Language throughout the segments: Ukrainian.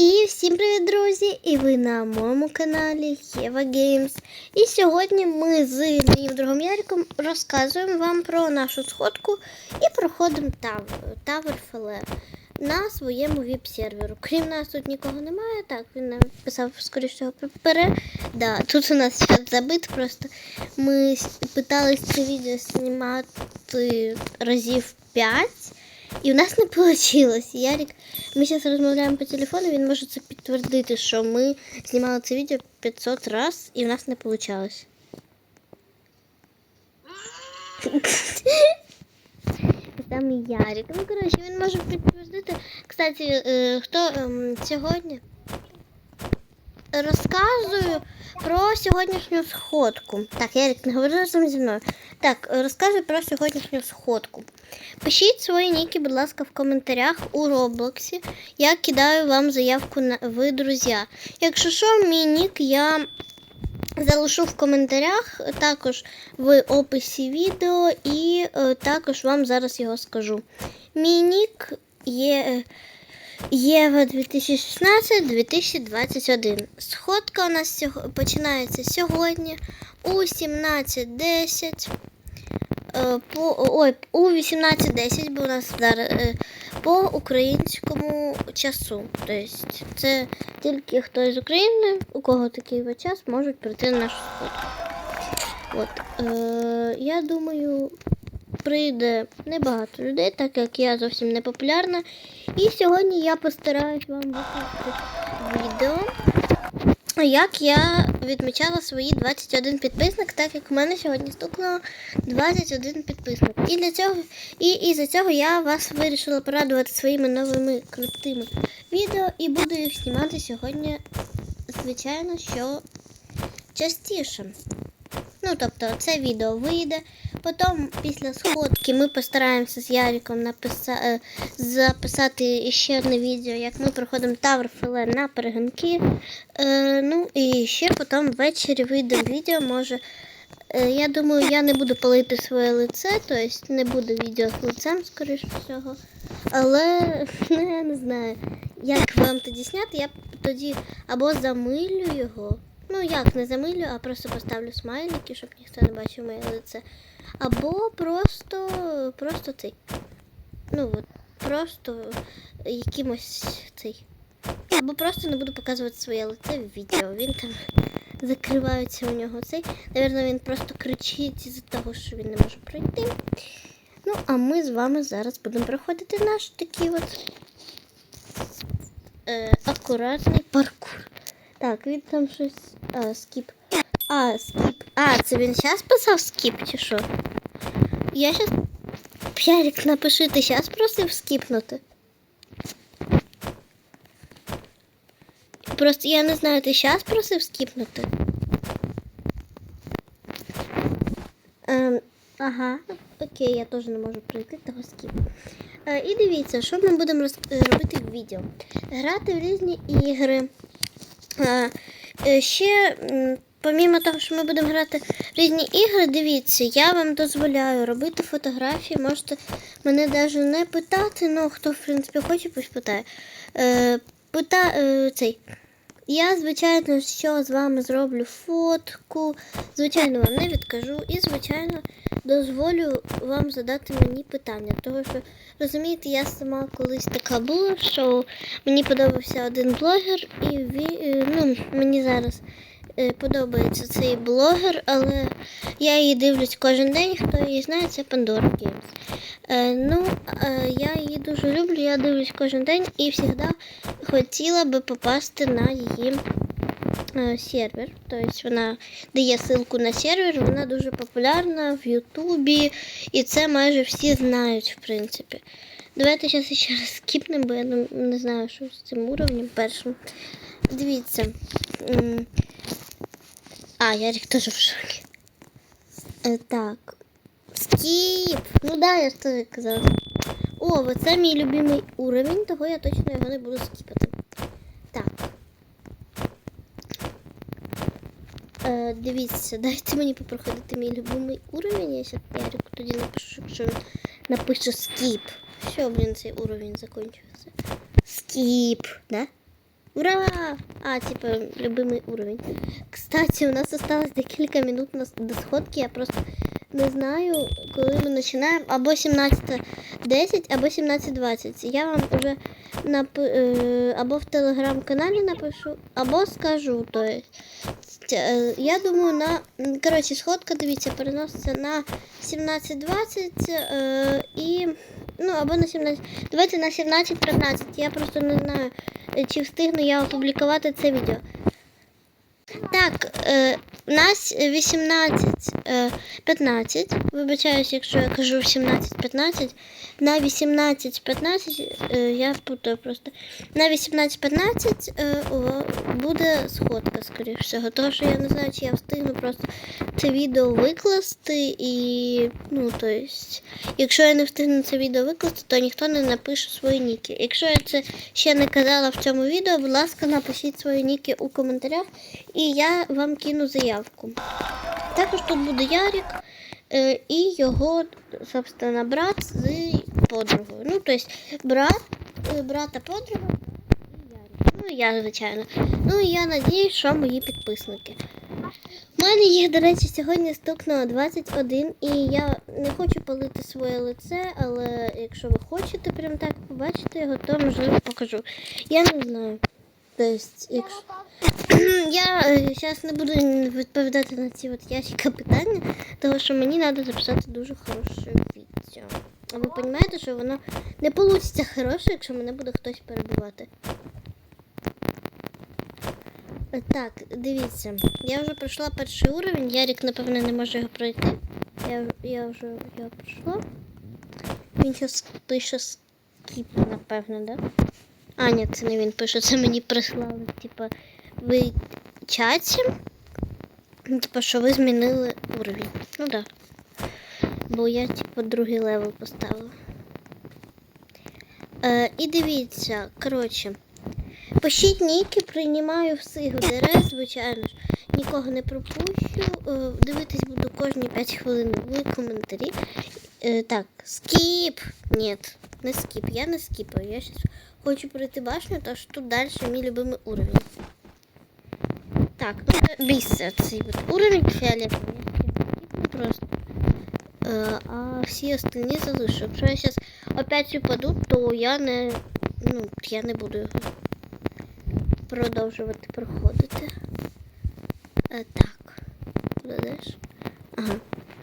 І всім привіт, друзі! І ви на моєму каналі Єва Games. І сьогодні ми з моїм другом Яриком розказуємо вам про нашу сходку і проходимо Tower Феле на своєму віп-серверу. Крім нас тут нікого немає. Так, він нам писав скоріше пере. Да, тут у нас чат забит просто. Ми питались це відео знімати разів 5. І в нас не вийшло. Ярик, ми зараз розмовляємо по телефону, він може це підтвердити, що ми знімали це відео 500 разів і в нас не вийшло. Там і Ярик. Ну, коротше, він може підтвердити. Кстати, е, хто ем, сьогодні розказую про сьогоднішню сходку. Так, Ярик, не говори разом зі мною. Так, розказую про сьогоднішню сходку. Пишіть свої ніки, будь ласка, в коментарях у Роблоксі. Я кидаю вам заявку на ви, друзі. Якщо що, мій нік я залишу в коментарях, також в описі відео, і е, також вам зараз його скажу. Мій нік є. Єва 2016-2021. Сходка у нас починається сьогодні у 17.10. Е, ой, у 18.10, бо у нас е, по українському часу. Тобто це тільки хто з України, у кого такий час, можуть прийти на нашу сходку. От, е, я думаю, прийде небагато людей, так як я зовсім не популярна. І сьогодні я постараюсь вам викласти відео, як я відмічала свої 21 підписник, так як у мене сьогодні стукнуло 21 підписник. І для цього, і із-за цього я вас вирішила порадувати своїми новими крутими відео і буду їх знімати сьогодні, звичайно, що частіше. Ну, тобто, це відео вийде. Потім, після сходки, ми постараємося з Яриком написа... е, записати ще одне відео, як ми проходимо Тавр Філе на перегонки. Е, ну і ще потім ввечері вийде відео. Може, е, я думаю, я не буду палити своє лице, тобто не буде відео з лицем, скоріш всього. Але ну, я не знаю, як вам тоді зняти, я тоді або замилю його. Ну, як не замилю, а просто поставлю смайлики, щоб ніхто не бачив моє лице. Або просто, просто цей. Ну, от, просто якимось цей. Або просто не буду показувати своє лице в відео. Він там закривається у нього цей. Навірно, він просто кричить із-за того, що він не може пройти. Ну, а ми з вами зараз будемо проходити наш такий от е, акуратний паркур. Так, він там щось. А, скіп. А, скіп. А, це він зараз писав скіп чи що? Я щас. П'ярик, напиши, ти зараз просив скіпнути. Просто я не знаю, ти зараз просив скіпнути? Ем, ага, окей, я теж не можу пройти того скіпу. Е, і дивіться, що ми будемо роз- робити в відео. Грати в різні ігри. Е, ще, помімо того, що ми будемо грати різні ігри, дивіться, я вам дозволяю робити фотографії. Можете мене навіть не питати, ну хто, в принципі, хоче, пусть питає. Е, пита, е, цей. Я, звичайно, що з вами зроблю фотку. Звичайно, вам не відкажу. І, звичайно, дозволю вам задати мені питання. Тому що, розумієте, я сама колись така була, що мені подобався один блогер, і ві, е, ну, мені зараз е, подобається цей блогер, але я її дивлюсь кожен день. Хто її знає, це Pandora Games. Е, ну, я її дуже люблю, я дивлюсь кожен день і завжди хотіла би попасти на її сервер. Тобто вона дає ссылку на сервер, вона дуже популярна в Ютубі, і це майже всі знають, в принципі. Давайте зараз ще раз скіпнемо, бо я не, знаю, що з цим уровнем першим. Дивіться. А, Ярик теж в шокі. Е, так. Скіп! Ну да, я ж теж казала. О, оце мій любимий уровень, того я точно його не буду скіпати. Так. Е, дивіться, дайте мені попроходити мій любимий уровень. Я зараз Ярику тоді напишу, якщо він напише скіп. Все, блін, цей уровень закінчився. Скіп, да? Ура! А, типа, любимый уровень. Кстати, у нас осталось декілька минут до сходки. Я просто не знаю, коли ми починаємо. Або 17.10, або 17.20. Я вам вже нап... е, або в телеграм-каналі напишу, або скажу. То есть, е, я думаю, на. Коротше, сходка, дивіться, переноситься на 17.20 е, і. Ну, або на 17. Давайте на 17.15. Я просто не знаю, чи встигну я опублікувати це відео. Так, у нас 18, е, 15. Вибачаюсь, якщо я кажу 17-15. На 18-15, е, я путаю просто. На 18-15 е, о, буде сходка, скоріш всього. Тому що я не знаю, чи я встигну просто це відео викласти. І, ну, то есть, якщо я не встигну це відео викласти, то ніхто не напише свої ніки. Якщо я це ще не казала в цьому відео, будь ласка, напишіть свої ніки у коментарях, і я вам кину заявку. Також тут буде Ярик е, і його, собственно, брат з подругою. Ну, тобто брат, е, брата подруга. Ну, я, звичайно. Ну, я надіюсь, що мої підписники. У мене їх, до речі, сьогодні стукнуло 21, і я не хочу палити своє лице, але якщо ви хочете прям так побачити його, то можливо покажу. Я не знаю. Тобто, якщо... Я зараз не буду відповідати на ці от ящика питання, тому що мені треба записати дуже хороше відео. А ви розумієте, що воно не вийде хороше, якщо мене буде хтось перебивати. Так, дивіться, я вже пройшла перший уровень, Ярик, напевно, не може його пройти. Я, я вже його пройшла. Він зараз пише скіп, напевно, да? А, ні, це не він пише, це мені прислали. Типа, ви чаті. Типа, що ви змінили уровень. Ну так. Да. Бо я, типа, другий левел поставила. Е, і дивіться, коротше. Пишіть ніки, приймаю всіх ДРС, звичайно ж. Нікого не пропущу. Е, дивитись буду кожні 5 хвилин в коментарі. Е, так, скіп. Ні, не скіп. Я не скіпаю. Я зараз хочу пройти башню, що тут далі мій любимий уровень. Так, ну бійся цей уровень фіолетовий. Просто. Е, а всі остальні залишу. Якщо я зараз опять упаду, то я не. Ну, я не буду його продовжувати проходити. Е, так. Куди йдеш? Ага.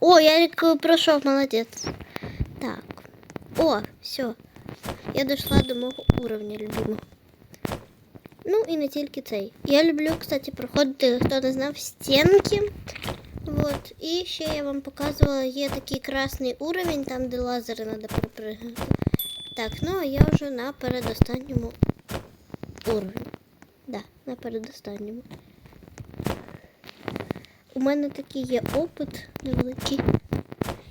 О, Ярик пройшов, молодець. Так. О, все. Я дійшла до мого уровня любимого. Ну і не тільки цей. Я люблю, кстати, проходити, хто не знав, стінки. Вот. І ще я вам показувала, є такий красний уровень, там де лазери треба перепригнути. Так, ну а я вже на передостанньому уровні. Да, на передостанньому. У мене такий є опит невеликий.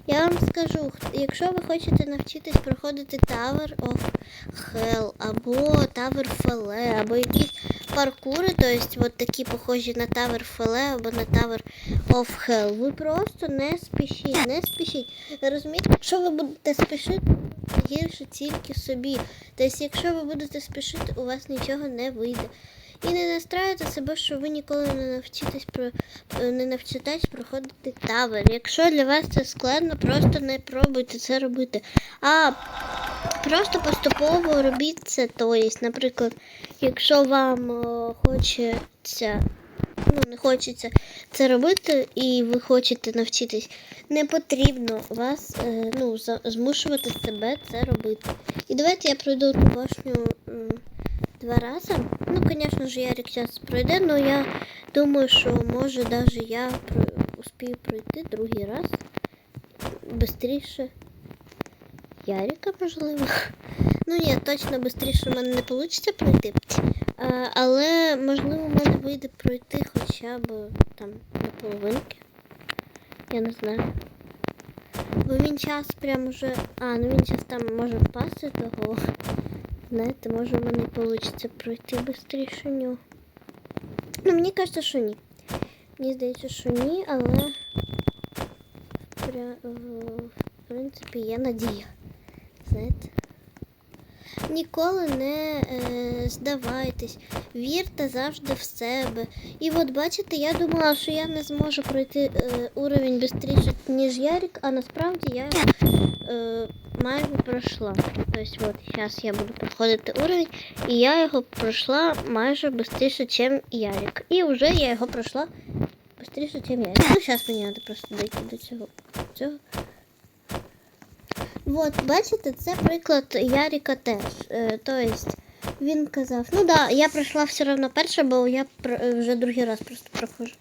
Я вам скажу, якщо ви хочете навчитись проходити Tower of Hell або Tower Fele, або якісь паркури, то есть вот такі похожі на Tower Fele або на Tower of Hell, ви просто не спішіть, не спішіть. Розумієте, якщо ви будете спішити, гірше тільки собі. Тобто, якщо ви будете спішити, у вас нічого не вийде. І не настраюйте себе, що ви ніколи не навчитесь про е, не навчитесь проходити тавер. Якщо для вас це складно, просто не пробуйте це робити. А просто поступово робіть це. Тобто, наприклад, якщо вам е, хочеться, ну не хочеться це робити, і ви хочете навчитись, не потрібно вас е, ну, змушувати себе це робити. І давайте я пройду м, два рази. Ну, звісно ж, Ярик зараз пройде, але я думаю, що може навіть я успію пройти другий раз. Бистріше. Ярика, можливо. Ну ні, точно швидше в мене не вийде пройти. А, але можливо в мене вийде пройти хоча б там до половинки. Я не знаю. Бо він час прям уже. А, ну він час там може впасти того. Знаєте, може в мене вийде пройти швидше нього. Ну, мені кажеться, що ні. Мені здається, що ні, але пря... в принципі є надія. Знаєте? Ніколи не е, здавайтесь, вірте завжди в себе. І от бачите, я думала, що я не зможу пройти е, уровень швидше, ніж Ярик, а насправді я е, майже пройшла. Тобто, от зараз я буду проходити уровень, і я його пройшла майже швидше, ніж Ярик. І вже я його пройшла швидше, ніж Ярик. Ну, зараз мені треба просто дойти до цього. цього. От, бачите, це приклад Ярика теж. Е, тобто, він казав, ну да, я пройшла все одно перша, бо я вже другий раз просто проходжу.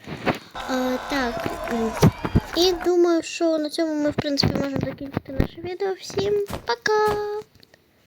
Е, так. І думаю, що на цьому ми, в принципі, можемо закінчити наше відео. Всім пока!